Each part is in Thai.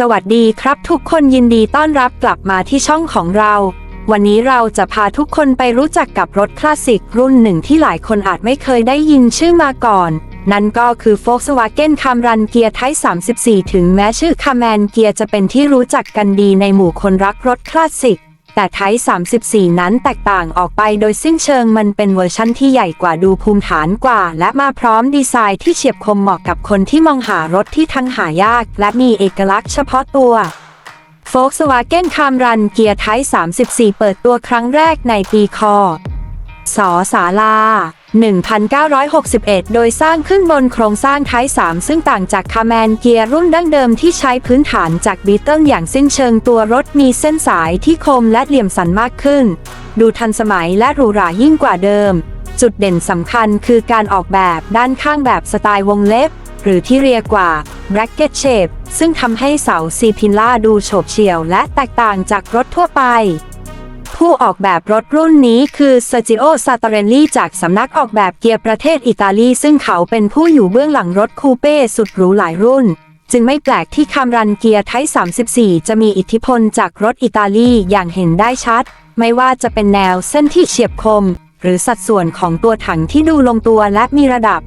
สวัสดีครับทุกคนยินดีต้อนรับกลับมาที่ช่องของเรา วันนี้เราจะพาทุกคนไปรู้จักกับรถคลาสสิกรุ่นหนึ่งที่หลายคนอาจไม่เคยได้ยินชื่อมาก่อน นั่นก็คือ Volkswagen c a m r a n เกียร์ไทส34 ถึงแม้ชื่อ Camry เกียร์จะเป็นที่รู้จักกันดีในหมู่คนรักรถคลาสสิก แต่ไทป์34 นั้นแตกต่างออกไปโดยสิ้นเชิงมันเป็นเวอร์ชั่นที่ใหญ่กว่าดูภูมิฐานกว่า และมาพร้อมดีไซน์ที่เฉียบคมเหมาะกับคนที่มองหารถที่ทั้งหายาก และมีเอกลักษณ์เฉพาะตัว Volkswagen Camran Gear Type 34 เปิดตัวครั้งแรกในปีค.ศสาลา 1961 โดยสร้างขึ้นบนโครงสร้างไทป์3ซึ่งต่างจากคาแมนเกียร์รุ่นดั้งเดิมที่ใช้พื้นฐานจากบีเติลอย่างสิ้นเชิงตัวรถมีเส้นสายที่คมและเหลี่ยมสันมากขึ้น ดูทันสมัยและหรูหรายิ่งกว่าเดิม จุดเด่นสำคัญคือการออกแบบด้านข้างแบบสไตล์วงเล็บ หรือที่เรียกว่า bracket shape ซึ่งทำให้เสาซีพินล่าดูโฉบเฉี่ยวและแตกต่างจากรถทั่วไป ผู้ออกแบบรถรุ่นนี้คือ Sergio Satarelli จากสำนักออกแบบเกียร์ประเทศอิตาลี ซึ่งเขาเป็นผู้อยู่เบื้องหลังรถคูเป้สุดหรูหลายรุ่น จึงไม่แปลกที่คามรันเกียร์ไทป์34 จะมีอิทธิพลจากรถอิตาลีอย่างเห็นได้ชัด ไม่ว่าจะเป็นแนวเส้นที่เฉียบคม หรือสัดส่วนของตัวถังที่ดูลงตัวและมีระดับ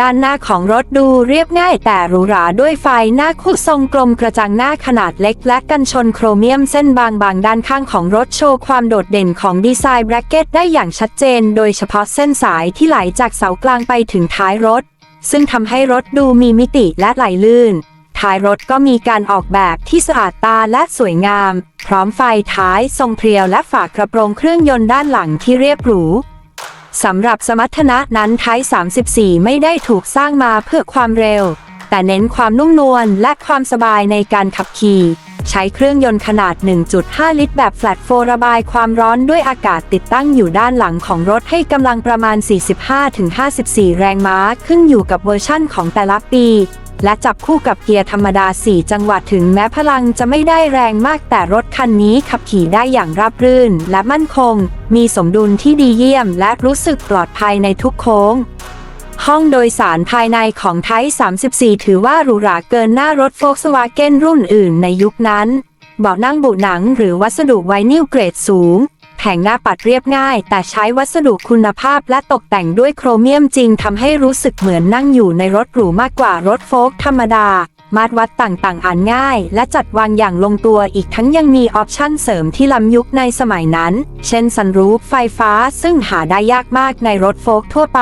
ด้านหน้าของรถดูเรียบง่ายแต่หรูหราด้วยไฟหน้าคู่ทรงกลมกระจังหน้าขนาดเล็กและกันชนโครเมียมเส้นบางๆ ด้านข้างของรถโชว์ความโดดเด่นของดีไซน์แบรกเก็ตได้อย่างชัดเจน โดยเฉพาะเส้นสายที่ไหลจากเสากลางไปถึงท้ายรถ ซึ่งทำให้รถดูมีมิติและไหลลื่น ท้ายรถก็มีการออกแบบที่สะอาดตาและสวยงาม พร้อมไฟท้ายทรงเพรียวและฝากระโปรงเครื่องยนต์ด้านหลังที่เรียบหรู สำหรับสมรรถนะนั้นไทป์34 ไม่ได้ถูกสร้างมาเพื่อความเร็ว แต่เน้นความนุ่มนวลและความสบายในการขับขี่ ใช้เครื่องยนต์ขนาด 1.5 ลิตรแบบแฟลตโฟระบายความร้อนด้วยอากาศติดตั้งอยู่ด้านหลังของรถให้กำลังประมาณ 45-54 แรงม้าขึ้นอยู่กับเวอร์ชั่นของแต่ละปี และจับคู่กับเกียร์ธรรมดา 4 จังหวะถึงแม้พลังจะไม่ได้แรงมากแต่รถคันนี้ขับขี่ได้อย่างราบรื่น และมั่นคง มีสมดุลที่ดีเยี่ยม และรู้สึกปลอดภัยในทุกโค้ง ห้องโดยสารภายในของไทป์34 ถือว่าหรูหราเกินหน้ารถ Volkswagen รุ่นอื่นในยุคนั้น เบาะนั่งบุหนังหรือวัสดุไวนิลเกรดสูง แผงหน้าปัดเรียบง่าย แต่ใช้วัสดุคุณภาพและตกแต่งด้วยโครเมียมจริงทำให้รู้สึกเหมือนนั่งอยู่ในรถหรูมากกว่ารถโฟล์กธรรมดามาตรวัดต่างๆ อ่านง่าย และจัดวางอย่างลงตัวอีกทั้งยังมีออปชั่นเสริมที่ล้ำยุคในสมัยนั้น เช่นซันรูฟไฟฟ้าซึ่งหาได้ยากมากในรถโฟล์กทั่วไป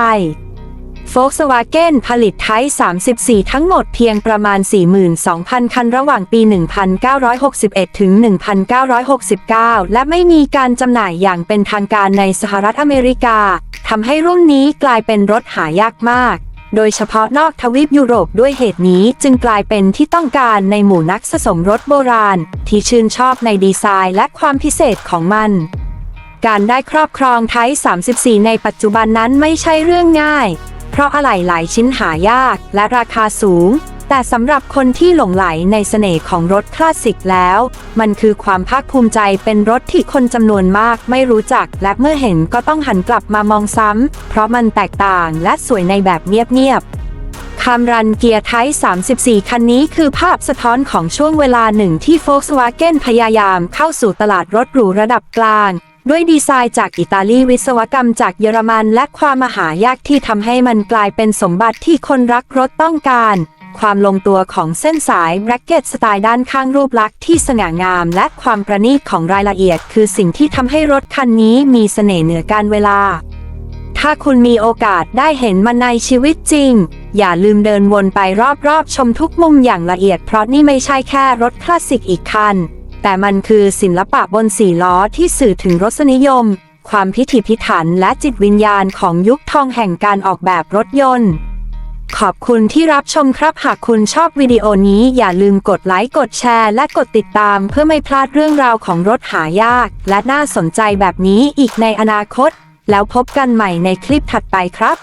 Volkswagen ผลิตไทป์34 ทั้งหมดเพียงประมาณ 42,000 คันระหว่างปี 1961 ถึง 1969 และไม่มีการจำหน่ายอย่างเป็นทางการในสหรัฐอเมริกา ทำให้รุ่นนี้กลายเป็นรถหายากมากโดยเฉพาะนอกทวีปยุโรปด้วยเหตุนี้จึงกลายเป็นที่ต้องการในหมู่นักสะสมรถโบราณ ที่ชื่นชอบในดีไซน์และความพิเศษของมัน การได้ครอบครองไทป์34 ในปัจจุบันนั้นไม่ใช่เรื่องง่าย ราะอะไหล่หลายชิ้นหายากและราคาสูง แต่สำหรับคนที่หลงไหลในเสน่ห์ของรถคลาสสิกแล้ว มันคือความภาคภูมิใจเป็นรถที่คนจำนวนมากไม่รู้จัก และเมื่อเห็นก็ต้องหันกลับมามองซ้ำ เพราะมันแตกต่างและสวยในแบบเงียบๆคามรันเกียร์ไทป์34 คันนี้คือภาพสะท้อนของช่วงเวลาหนึ่งที่ Volkswagen พยายามเข้าสู่ตลาดรถหรูระดับกลาง ด้วยดีไซน์จากอิตาลีวิศวกรรมจากเยอรมันและความมหายากที่ทำให้มันกลายเป็นสมบัติที่คนรักรถต้องการ ความลงตัวของเส้นสายแบรกเก็ตสไตล์ด้านข้างรูปลักษณ์ที่สง่างาม และความประณีตของรายละเอียด คือสิ่งที่ทำให้รถคันนี้มีเสน่ห์เหนือการเวลา ถ้าคุณมีโอกาสได้เห็นมันในชีวิตจริง อย่าลืมเดินวนไปรอบๆชมทุกมุมอย่างละเอียดเพราะนี่ไม่ใช่แค่รถคลาสสิกอีกคัน แต่มันคือศิลปะบนสี่ล้อที่สื่อถึงรสนิยม ความพิถีพิถันและจิตวิญญาณของยุคทองแห่งการออกแบบรถยนต์ ขอบคุณที่รับชมครับหากคุณชอบวิดีโอนี้อย่าลืมกดไลค์กดแชร์และกดติดตามเพื่อไม่พลาดเรื่องราวของรถหายาก และน่าสนใจแบบนี้อีกในอนาคต แล้วพบกันใหม่ในคลิปถัดไปครับ